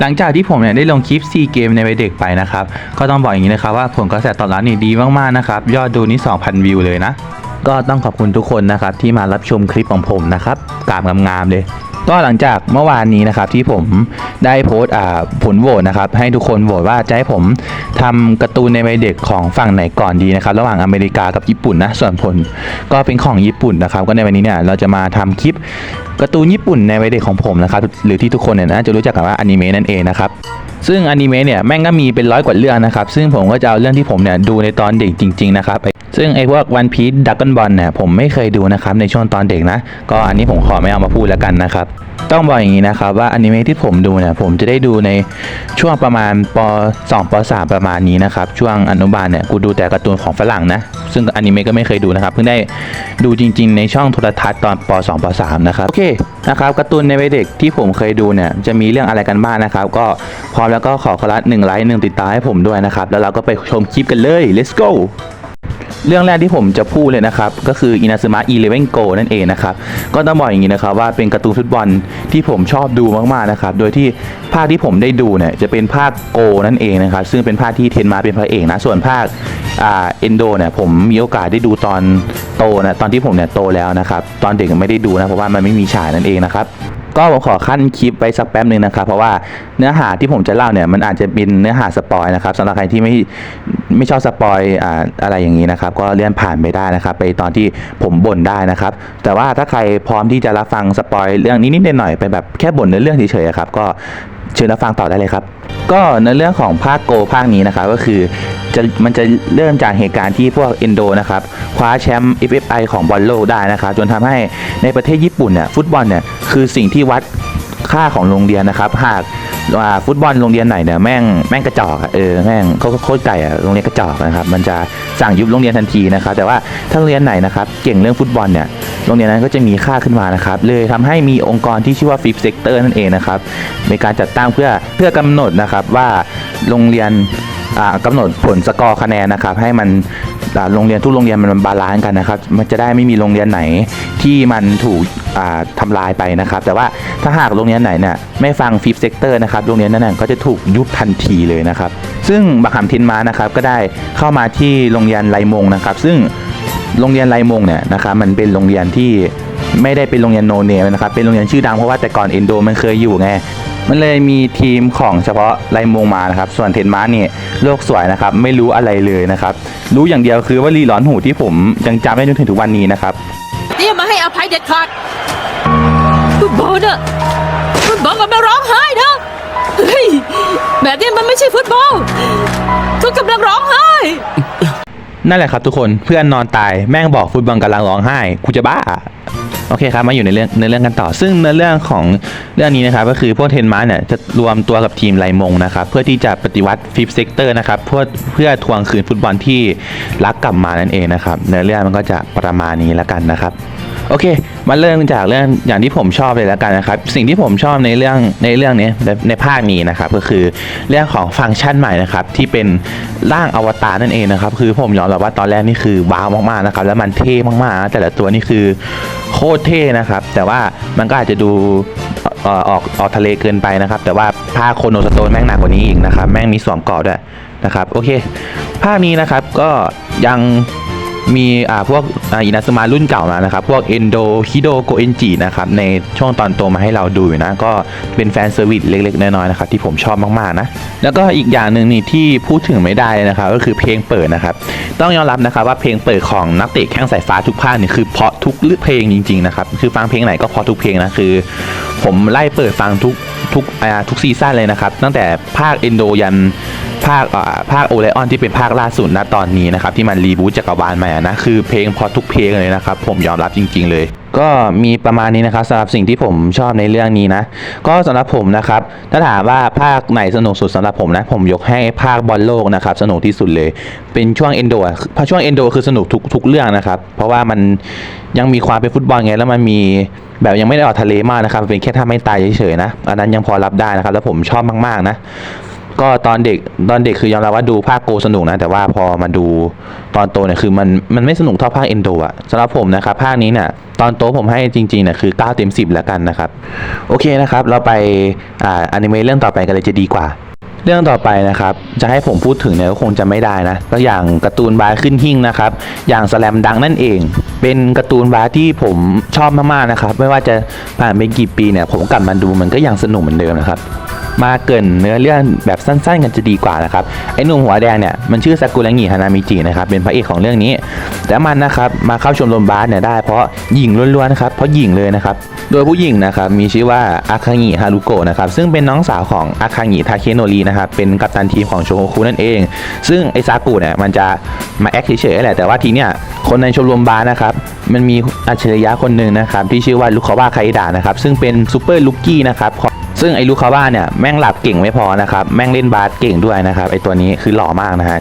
หลังจากที่ผมเนี่ยได้ลงคลิป 4 เกมในวัยเด็กไปนะครับ ก็ต้องบอกอย่างนี้นะครับว่าผลกระแสตอบรับนี่ดีมากๆนะครับ ยอดดูนี่ 2,000 วิวเลยนะ ก็ต้องขอบคุณทุกคนนะครับที่มารับชมคลิปของผมนะครับกราบงามๆเลย ก็หลังจากเมื่อวานนี้นะครับที่ผมได้โพสต์ผลโหวตนะครับให้ทุกคนโหวตว่าจะให้ผมทำการ์ตูนในวัยเด็กของฝั่งไหนก่อนดีนะครับระหว่างอเมริกากับญี่ปุ่นนะส่วนผลก็เป็นของญี่ปุ่นนะครับ ก็ในวันนี้เนี่ยเราจะมาทำคลิปการ์ตูนญี่ปุ่นในวัยเด็กของผมนะครับหรือที่ทุกคนเนี่ยน่าจะรู้จักกันว่าอนิเมะนั่นเองนะครับ ซึ่งอนิเมะเนี่ยแม่งก็มีเป็นร้อยกว่าเรื่องนะครับ ซึ่งผมก็จะเอาเรื่องที่ผมเนี่ยดูในตอนเด็กจริง ๆ นะครับ ซึ่งไอ้พวกวันพี e ดักก n นบอลเนี่ยผมไม่เคยดูนะครับในช่วงตอนเด็กนะ ก็อันนี้ผมขอไม่เอามาพูดแล้วกันนะครับ ต้องบอกอย่างนี้นะครับว่าอนิเมะที่ผมดูเนี่ยผมจะได้ดูในช่วงประมาณป 2 ป 3 ประมาณนี้นะครับช่วงอนุบาลเนี่ยกูดูแต่การ์ตูนของฝรั่งนะ ซึ่งอนิเมะก็ไม่เคยดูนะครับ เพิ่งได้ดูจริง ๆ ในช่องโทรทัศน์ตอนป 2 ป 3 นะครับ โอเคนะครับการ์ตูนในวัยเด็กที่ผมเคยดูเนี่ยจะมีเรื่องอะไรกันบ้างนะครับ ก็พร้อมแล้วก็ขอคอรัสหนึ่งไลค์หนึ่งติดตามให้ผมด้วยนะครับ แล้วเราก็ไปชมคลิปกันเลย let's go เรื่องแรกที่ผมจะพูดเลยนะครับ ก็คืออินาซึมะอีเลเวนโกนั่นเองนะครับ ก็ต้องบอกอย่างนี้นะครับว่าเป็นการ์ตูนฟุตบอลที่ผมชอบดูมากๆนะครับ โดยที่ภาคที่ผมได้ดูเนี่ยจะเป็นภาคโกนั่นเองนะครับ ซึ่งเป็นภาคที่เทนมาเป็นพระเอกนะ ส่วนภาคอ่าเอนโดเนี่ยผมมีโอกาสได้ดูตอนโตนะตอนที่ผมเนี่ยโตแล้วนะครับ ตอนเด็กไม่ได้ดูนะเพราะว่ามันไม่มีฉายนั่นเองนะครับ ก็ผมขอขั้นคลิปไว้สักแป๊บหนึ่งนะครับเพราะว่าเนื้อหาที่ผมจะเล่าเนี่ยมันอาจจะเป็นเนื้อหาสปอยนะครับสำหรับใครที่ไม่ไม่ชอบสปอยอ่าอะไรอย่างนี้นะครับ ก็เลื่อนผ่านไปได้นะครับ ไปตอนที่ผมบ่นได้นะครับ แต่ว่าถ้าใครพร้อมที่จะรับฟังสปอยเรื่องนิดๆหน่อยๆเป็นแบบแค่บ่นในเรื่องเฉยๆครับก็เชิญรับฟังต่อได้เลยครับ ก็ในเรื่องของภาคโกภาคนี้นะครับก็คือจะมันจะเริ่มจากเหตุการณ์ที่พวกเอนโดนะครับคว้าแชมป์ FFI ของบอลโลกได้นะครับจนทำให้ในประเทศญี่ปุ่นเนี่ยฟุตบอลเนี่ยคือสิ่งที่วัด ค่าของโรงเรียนนะครับ หากว่าฟุตบอลโรงเรียนไหนเนี่ยแม่งแม่งกระจอกเออแม่งเขาโคตรไก่อะโรงเรียนกระจอกนะครับ มันจะสั่งยุบโรงเรียนทันทีนะครับ แต่ว่าถ้าโรงเรียนไหนนะครับเก่งเรื่องฟุตบอลเนี่ยโรงเรียนนั้นก็จะมีค่าขึ้นมานะครับ เลยทำให้มีองค์กรที่ชื่อว่าฟิฟเซกเตอร์นั่นเองนะครับในการจัดตั้งเพื่อเพื่อกำหนดนะครับว่าโรงเรียนอ่ากำหนดผลสกอร์คะแนนนะครับ ให้มันโรงเรียนทุกโรงเรียนมันบาลานซ์กันนะครับ มันจะได้ไม่มีโรงเรียนไหนที่มันถูก อ่าทำลายไปนะครับ แต่ว่าถ้าหากโรงเรียนไหนเนี่ยไม่ฟังฟิฟเซกเตอร์นะครับโรงเรียนนั้นก็จะถูกยุบทันทีเลยนะครับ ซึ่งบักหำทินมานะครับก็ได้เข้ามาที่โรงเรียนไรมงนะครับ ซึ่งโรงเรียนไรมงเนี่ยนะครับมันเป็นโรงเรียนที่ไม่ได้เป็นโรงเรียนโนเนมนะครับเป็นโรงเรียนชื่อดังเพราะว่าแต่ก่อนเอนโดมันเคยอยู่ไงมันเลยมีทีมของเฉพาะไลมงมานะครับ ส่วนเทนมาร์เนี่ยโลกสวยนะครับ ไม่รู้อะไรเลยนะครับ รู้อย่างเดียวคือว่ารีหลอนหูที่ผมยังจำได้จนถึงทุกวันนี้นะครับเตรียมาให้อภัยเด็ดขาด ฟุตบอลน่ะฟุตบอลก็ไม่ร้องไห้นะเฮ้ยแบบนี้มันไม่ใช่ฟุตบอลทุกกำลังร้องไห้ นั่นแหละครับทุกคนเพื่อนนอนตายแม่งบอกฟุตบอลกำลังร้องไห้กูจะบ้าโอเคครับมาอยู่ในเรื่องในเรื่องกันต่อ ซึ่งในเรื่องของเรื่องนี้นะครับก็คือพวกเทนมาร์เนี่ยจะรวมตัวกับทีมไลมงนะครับเพื่อที่จะปฏิวัติฟิฟเซกเตอร์นะครับเพื่อเพื่อทวงคืนฟุตบอลที่รักกลับมานั่นเองนะครับในเรื่องมันก็จะประมาณนี้แล้วกันนะครับ โอเค มาเริ่มจากเรื่องอย่างที่ผมชอบเลยแล้วกันนะครับ สิ่งที่ผมชอบในเรื่องในเรื่องนี้ในในภาคนี้นะครับ ก็คือเรื่องของฟังก์ชันใหม่นะครับ ที่เป็นร่างอวตารนั่นเองนะครับ คือผมยอมรับว่าตอนแรกนี่คือว้าวมากๆนะครับ แล้วมันเท่มากๆนะแต่ละตัวนี่คือโคตรเท่นะครับ แต่ว่ามันก็อาจจะดูเอ่อออกออกทะเลเกินไปนะครับ แต่ว่าภาคโคโนสโตนแม่งหนักกว่านี้อีกนะครับ แม่งมีสวมเกราะด้วยนะครับ โอเค ภาคนี้นะครับก็ยัง มีอ่าพวกอ่าอินาสมารุ่นเก่ามานะครับ พวกเอนโดฮิโดโกเอนจินะครับ ในช่วงตอนโตมาให้เราดูอยู่นะ ก็เป็นแฟนเซอร์วิสเล็กๆ น้อยๆนะครับ ที่ผมชอบมากๆนะ แล้วก็อีกอย่างหนึ่งนี่ที่พูดถึงไม่ได้เลยนะครับ ก็คือเพลงเปิดนะครับ ต้องยอมรับนะครับว่าเพลงเปิดของนักเตะแข้งสายฟ้าทุกภาคนี่คือเพราะทุกเพลงจริงๆนะครับคือฟังเพลงไหนก็เพราะทุกเพลงนะคือ ผมไล่เปิดฟังทุกทุกอ่าทุกซีซั่นเลยนะครับตั้งแต่ภาคเอนโดยัน ภาคอ่าภาคโอไลออนที่เป็นภาคล่าสุดณตอนนี้นะครับที่มันรีบูตจักรวาลใหมานะคือเพลงพอทุกเพลงเลยนะครับผมยอมรับจริง ๆ เลย ก็มีประมาณนี้นะครับสำหรับสิ่งที่ผมชอบในเรื่องนี้นะ ก็สำหรับผมนะครับถ้าถามว่าภาคไหนสนุกสุดสำหรับผมนะผมยกให้ภาคบอลโลกนะครับสนุกที่สุดเลย เป็นช่วงเอนโดอะเพราะช่วงเอนโดคือสนุกทุกทุกเรื่องนะครับ เพราะว่ามันยังมีความเป็นฟุตบอลไงแล้วมันมีแบบยังไม่ได้ออกทะเลมากนะครับเป็นแค่ท่าไม่ตายเฉยๆนะอันนั้นยังพอรับได้นะครับแล้วผมชอบมากๆนะ ก็ตอนเด็กตอนเด็กคือยอมรับว่าดูภาคโกสนุกนะ แต่ว่าพอมาดูตอนโตเนี่ยคือมันมันไม่สนุกเท่าภาคเอนโดอะสำหรับผมนะครับภาคนี้เนี่ยตอนโตผมให้จริงๆเนี่ยคือ 9 เต็ม 10 แล้วกันนะครับ โอเคนะครับ เราไปอ่าอนิเมะเรื่องต่อไปกันเลยจะดีกว่า เรื่องต่อไปนะครับ จะให้ผมพูดถึงเนี่ยก็คงจะไม่ได้นะก็อย่างการ์ตูนบาร์ขึ้นหิ่งนะครับ อย่างสแลมดังนั่นเอง เป็นการ์ตูนบาร์ที่ผมชอบมากๆนะครับ ไม่ว่าจะผ่านไปกี่ปีเนี่ยผมกลับมาดูมันก็ยังสนุกเหมือนเดิมนะครับ มาเกินเนื้อเรื่องแบบสั้น ๆ กันจะดีกว่านะครับไอ้หนุ่มหัวแดงเนี่ยมันชื่อซากุระงิฮานามิจินะครับเป็นพระเอกของเรื่องนี้ แต่มันนะครับมาเข้าชมรมบาสเนี่ยได้เพราะหญิงล้วนๆนะครับเพราะหญิงเลยนะครับโดยผู้หญิงนะครับมีชื่อว่าอาคางิฮารุโกะนะครับซึ่งเป็นน้องสาวของอาคางิทาเคโนรินะครับเป็นกัปตันทีมของโชโฮคุนั่นเอง ซึ่งไอ้ซากุเนี่ยมันจะมาแอคเฉยๆแหละแต่ว่าทีเนี้ยคนในชมรมบาสนะครับมันมีอัจฉริยะคนหนึ่งนะครับที่ชื่อว่าลูคาวะไคดะนะครับซึ่งเป็นซูเปอร์ลูกกี้นะครับ ซึ่งไอ้ลูคาว่าเนี่ยแม่งหลับเก่งไม่พอนะครับแม่งเล่นบาสเก่งด้วยนะครับไอ้ตัวนี้คือหล่อมากนะฮะ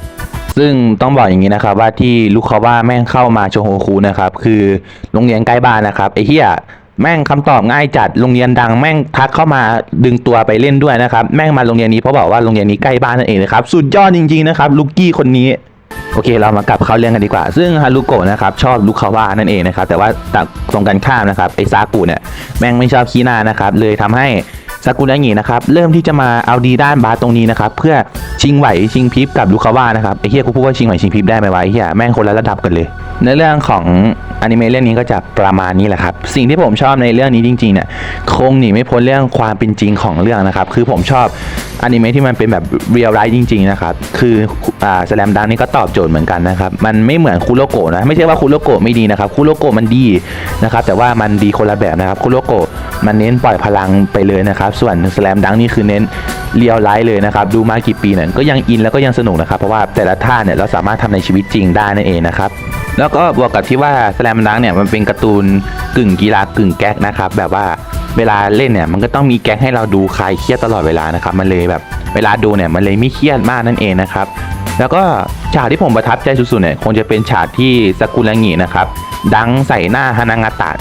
ซึ่งต้องบอกอย่างนี้นะครับว่าที่ลูคาว่าแม่งเข้ามาโชโฮคูนะครับคือโรงเรียนใกล้บ้านนะครับไอ้เหี้ยแม่งคำตอบง่ายจัดโรงเรียนดังแม่งทักเข้ามาดึงตัวไปเล่นด้วยนะครับแม่งมาโรงเรียนนี้เพราะบอกว่าโรงเรียนนี้ใกล้บ้านนั่นเองนะครับสุดยอดจริงๆนะครับลูกกี้คนนี้โอเคเรามากลับเข้าเรื่องกันดีกว่า ซึ่งฮารุโกะนะครับชอบลูกคาวานั่นเองนะครับแต่ว่าตรงกันข้ามนะครับไอซากุเนี่ยแม่งไม่ชอบขี้หน้านะครับเลยทำให้ ซากุระงินะครับเริ่มที่จะมาเอาดีด้านบาสตรงนี้นะครับเพื่อชิงไหวชิงพริบกับลูกคาวานะครับไอ้เฮียกูพูดว่าชิงไหวชิงพริบได้ไหมวะไอ้เฮียแม่งคนละระดับกันเลยในเรื่องของอนิเมะเรื่องนี้ก็จะประมาณนี้แหละครับ สิ่งที่ผมชอบในเรื่องนี้จริงๆเนี่ยคงหนีไม่พ้นเรื่องความเป็นจริงของเรื่องนะครับ คือผมชอบอนิเมะที่มันเป็นแบบเรียลไลท์จริงๆนะครับ คืออ่าแสลมดังนี่ก็ตอบโจทย์เหมือนกันนะครับ มันไม่เหมือนคูโรโกะนะ ไม่ใช่ว่าคูโรโกะไม่ดีนะครับคูโรโกะมันดีนะครับ แต่ว่ามันดีคนละแบบนะครับคูโรโกะ มันเน้นปล่อยพลังไปเลยนะครับ ส่วนแลมดังนี่คือเน้นเรียลไลท์เลยนะครับ ดูมากี่ปีเนี่ยก็ยังอินแล้วก็ยังสนุกนะครับ เพราะว่าแต่ละท่าเนี่ยเราสามารถทำในชีวิตจริงได้นั่นเองนะครับ แล้วก็บวกกับที่ว่าสแลมดังเนี่ยมันเป็นการ์ตูนกึ่งกีฬากึ่งแก๊กนะครับ แบบว่าเวลาเล่นเนี่ยมันก็ต้องมีแก๊กให้เราดูคลายเครียดตลอดเวลานะครับ มันเลยแบบเวลาดูเนี่ยมันเลยไม่เครียดมากนั่นเองนะครับ แล้วก็ฉากที่ผมประทับใจสุดๆเนี่ยคงจะเป็นฉากที่สกุลงินะครับ ดังใส่หน้าฮานางาตะ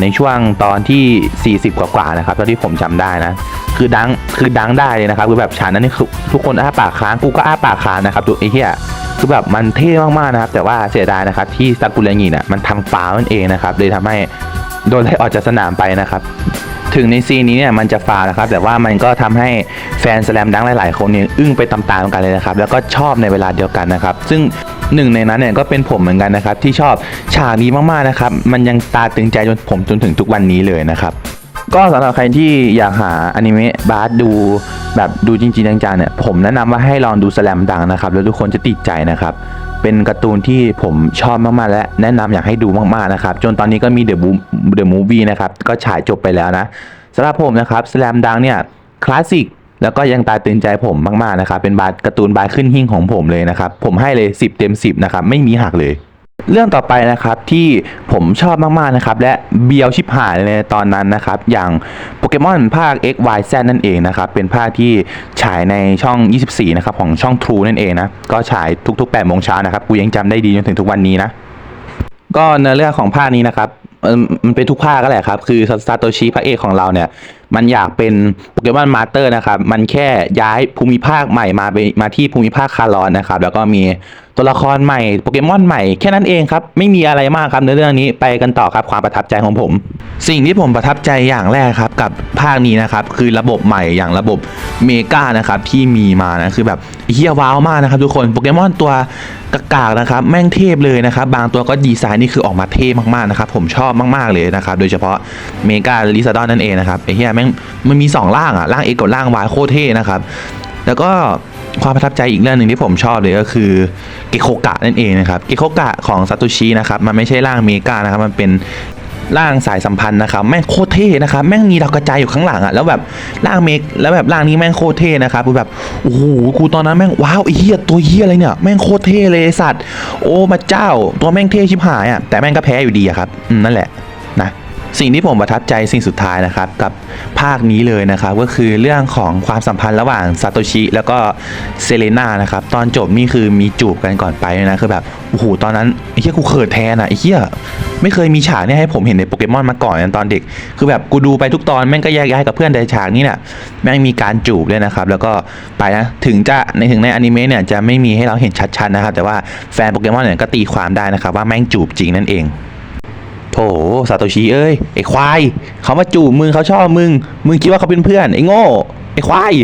ในช่วงตอนที่ 40 กว่าๆนะครับเท่าที่ผมจำได้นะ คือดังคือดังได้เลยนะครับคือแบบฉันนั้นนี่คือทุกคนอ้าปากค้างกูก็อ้าปากค้างนะครับดูไอ้เหี้ยคือแบบมันเท่มากๆนะครับ แต่ว่าเสียดายนะครับที่ซากุระงิเนี่ยมันทำฟาวนั่นเองนะครับเลยทำให้โดนไล่ออกจากสนามไปนะครับ ถึงในซีนนี้เนี่ยมันจะฟาวล์นะครับแต่ว่ามันก็ทำให้แฟนสแลมดังหลาย ๆ คนเนี่ยอึ้งไปตามๆกันเลยนะครับแล้วก็ชอบในเวลาเดียวกันนะครับ ซึ่งหนึ่งในนั้นเนี่ยก็เป็นผมเหมือนกันนะครับที่ชอบฉากนี้มากๆนะครับมันยังตาตึงใจจนผมจนถึงทุกวันนี้เลยนะครับ ก็สำหรับใครที่อยากหาอนิเมะบาสดูแบบดูจริงๆจังๆเนี่ยผมแนะนำว่าให้ลองดูสแลมดังนะครับ แล้วทุกคนจะติดใจนะครับ เป็นการ์ตูนที่ผมชอบมากๆและแนะนำอยากให้ดูมากๆนะครับ จนตอนนี้ก็มีเดอะบูเดอะมูฟวี่นะครับ ก็ฉายจบไปแล้วนะสำหรับผมนะครับสแลมดังเนี่ยคลาสสิกแล้วก็ยังตาตื่นใจผมมากๆนะครับ เป็นบาสการ์ตูนบาสขึ้นหิ่งของผมเลยนะครับ ผมให้เลย 10 เต็ม 10 นะครับ ไม่มีหักเลย เรื่องต่อไปนะครับที่ผมชอบมากๆนะครับและเบียวชิบหายเลยในตอนนั้นนะครับ อย่างโปเกมอนภาค X Y Z นั่นเองนะครับ เป็นภาคที่ฉายในช่อง 24 นะครับ ของช่อง True นั่นเองนะ ก็ฉายทุกๆ8โมงเช้านะครับ กูยังจำได้ดีจนถึงทุกวันนี้นะ ก็เนื้อเรื่องของภาคนี้นะครับมมันเป็นทุกภาคก็แหละครับ คือซาโตชิพระเอกของเราเนี่ย มันอยากเป็นโปเกมอนมาสเตอร์นะครับ มันแค่ย้ายภูมิภาคใหม่มาไปมาที่ภูมิภาคคารอนนะครับ แล้วก็มีตัวละครใหม่โปเกมอนใหม่แค่นั้นเองครับ ไม่มีอะไรมากครับในเรื่องนี้ไปกันต่อครับความประทับใจของผม สิ่งที่ผมประทับใจอย่างแรกครับกับภาคนี้นะครับ คือระบบใหม่อย่างระบบเมกานะครับที่มีมานะคือแบบเฮียว้าวมากนะครับ ทุกคนโปเกมอนตัวกากๆนะครับแม่งเทพเลยนะครับ บางตัวก็ดีไซน์นี่คือออกมาเท่มากๆนะครับ ผมชอบมากๆเลยนะครับ โดยเฉพาะเมกาลิซาดอนนั่นเองนะครับไอ้เฮียแม่มันมีสองร่างอะร่างเอกกับร่างวายโคตรเท่นะครับ แล้วก็ความประทับใจอีกเรื่องหนึ่งที่ผมชอบเลยก็คือเกโคกะนั่นเองนะครับเกโคกะของซาโตชินะครับมันไม่ใช่ร่างเมกานะครับมันเป็นร่างสายสัมพันธ์นะครับแม่งโคตรเท่นะครับแม่งมีดาวกระจายอยู่ข้างหลังอะแล้วแบบร่างเมกแล้วแบบร่างนี้แม่งโคตรเท่นะครับคือแบบโอ้โหกูตอนนั้นแม่งว้าวไอ้เหี้ยตัวเหี้ยอะไรเนี่ยแม่งโคตรเท่เลยสัตว์โอ้มาเจ้า ตัวแม่งเท่ชิบหายอะแต่แม่งก็แพ้อยู่ดีอะครับนั่นแหละนะ สิ่งที่ผมประทับใจสิ่งสุดท้ายนะครับกับภาคนี้เลยนะครับก็คือเรื่องของความสัมพันธ์ระหว่างซาโตชิแล้วก็เซเลน่านะครับตอนจบนี่คือมีจูบกันก่อนไปนะคือแบบโอ้โหตอนนั้นไอ้เหี้ยกูเขินแทนอะไอ้เหี้ยไม่เคยมีฉากเนี่ยให้ผมเห็นในโปเกมอนมาก่อนตอนเด็ก คือแบบกูดูไปทุกตอนแม่งก็แยกย้ายกับเพื่อนแต่ฉากนี้เนี่ยแม่งมีการจูบด้วยนะครับแล้วก็ไปนะถึงจะในถึงในอนิเมะเนี่ยจะไม่มีให้เราเห็นชัดๆนะครับแต่ว่าแฟนโปเกมอนเนี่ยก็ตีความได้นะครับว่าแม่งจูบจริงนั่นเอง โถซาโตชิเอ้ยไอ้ควายเขามาจูบมึงเขาชอบมึง มึงคิดว่าเขาเป็นเพื่อนไอ้โง่ไอ้ควาย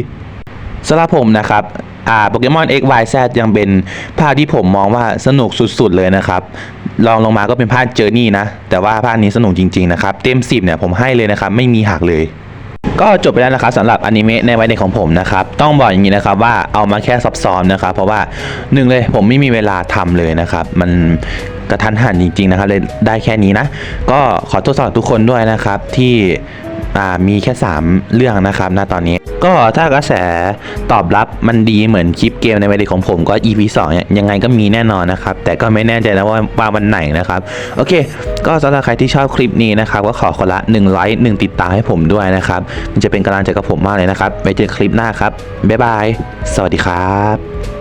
สำหรับผมนะครับอ่าโปเกมอน X Y Z ยังเป็นภาคที่ผมมองว่าสนุกสุดๆเลยนะครับลองลงมาก็เป็นภาคเจอร์นี่นะ แต่ว่าภาคนี้สนุกจริงๆนะครับ เต็ม 10 เนี่ยผมให้เลยนะครับ ไม่มีหักเลย ก็จบไปแล้วนะครับสำหรับอนิเมะในวัยเด็กของผมนะครับ ต้องบอกอย่างนี้นะครับว่าเอามาแค่ซับซ้อมนะครับ เพราะว่าหนึ่งเลยผมไม่มีเวลาทำเลยนะครับ มัน กระทันหันจริง ๆ นะครับเลยได้แค่นี้นะ ก็ขอโทษสำหรับทุกคนด้วยนะครับที่มีแค่ 3 เรื่องนะครับณตอนนี้ ก็ถ้ากระแสตอบรับมันดีเหมือนคลิปเกมในวัยเด็กของผมก็ EP 2ยยังไงก็มีแน่นอนนะครับ แต่ก็ไม่แน่ใจนะว่าว่าวันไหนนะครับ โอเค ก็สำหรับใครที่ชอบคลิปนี้นะครับ ก็ขอคนละ1ไลค์1ติดตามให้ผมด้วยนะครับ มันจะเป็นกำลังใจกับผมมากเลยนะครับไว้เจอคลิปหน้าครับบ๊ายบายสวัสดีครับ